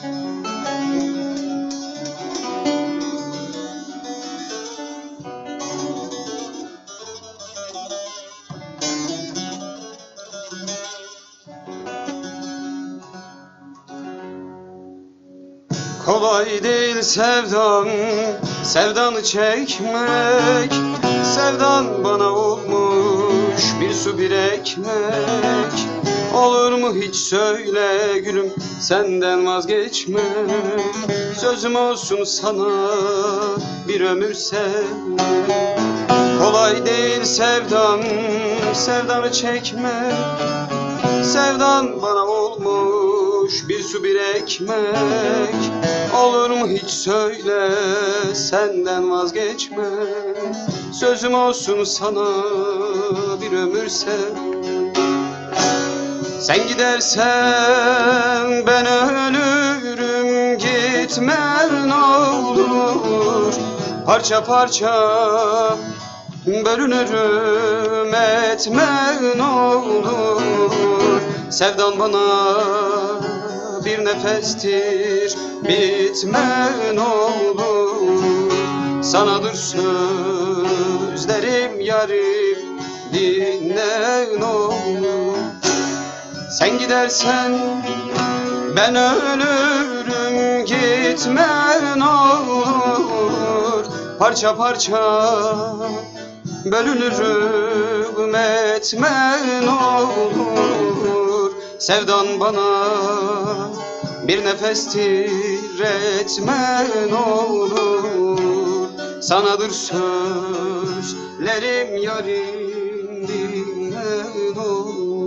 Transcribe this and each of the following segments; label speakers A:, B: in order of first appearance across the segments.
A: Kolay değil sevdan, sevdanı çekmek. Sevdan bana olmuş bir su bir ekmek Olur mu hiç söyle gülüm senden vazgeçme Sözüm olsun sana bir ömür sevmek Kolay değil sevdan, sevdanı çekmek Sevdan bana olmuş bir su bir ekmek. Olur mu hiç söyle senden vazgeçme Sözüm olsun sana bir ömür sev Sen gidersen ben ölürüm gitme ne olur. Parça parça bölünürüm etme ne olur. Sevdan bana bir nefestir bitme ne olur Sanadır sözlerim yarim dinle ne olur Sen gidersen ben ölürüm gitme ne olur. Parça parça bölünürüm etme ne olur. Sevdan bana bir nefestir etme ne olur. Sanadır sözlerim yarim dinle ne olur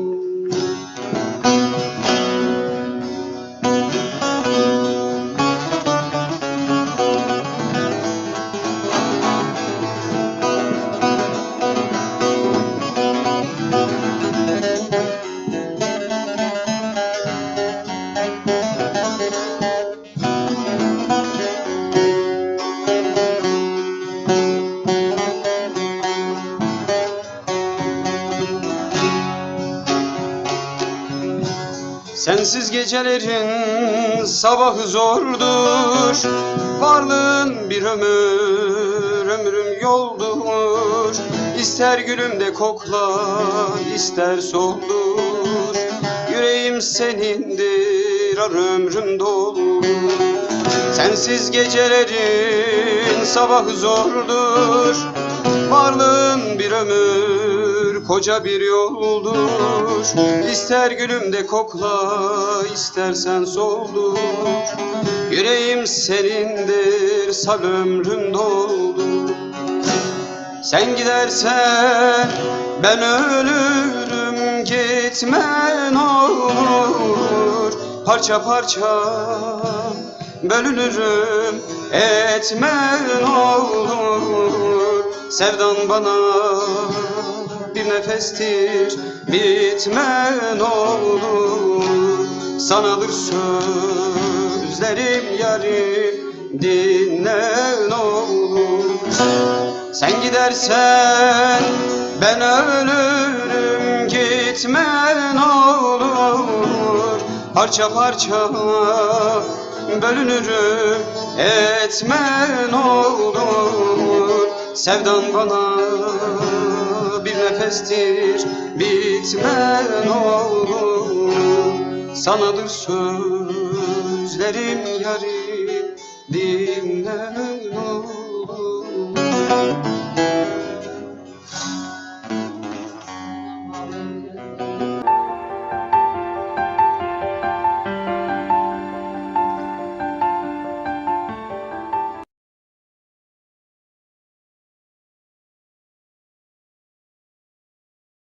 A: Sensiz gecelerin sabahı zordur. Varlığın bir ömür, ömrüm yoldur. İster gülümde kokla, ister soldur. Yüreğim senindir, ar ömrüm doldur Sensiz gecelerin sabahı zordur. Varlığın bir ömür, koca bir yoldur İster gülümde kokla, istersen soldur Yüreğim senindir, sal ömrüm doldur Sen gidersen ben ölürüm gitme ne olur. Parça parça bölünürüm etme ne olur. Sevdan bana nefestir bitme ne olur. Sanadır sözlerim yarim dinle ne olur. Sen gidersen ben ölürüm gitme ne olur. Parça parça bölünürüm etme ne olur. Sevdan bana nefestir bitmen oldu Sanadır sözlerim yarim dinlen oldu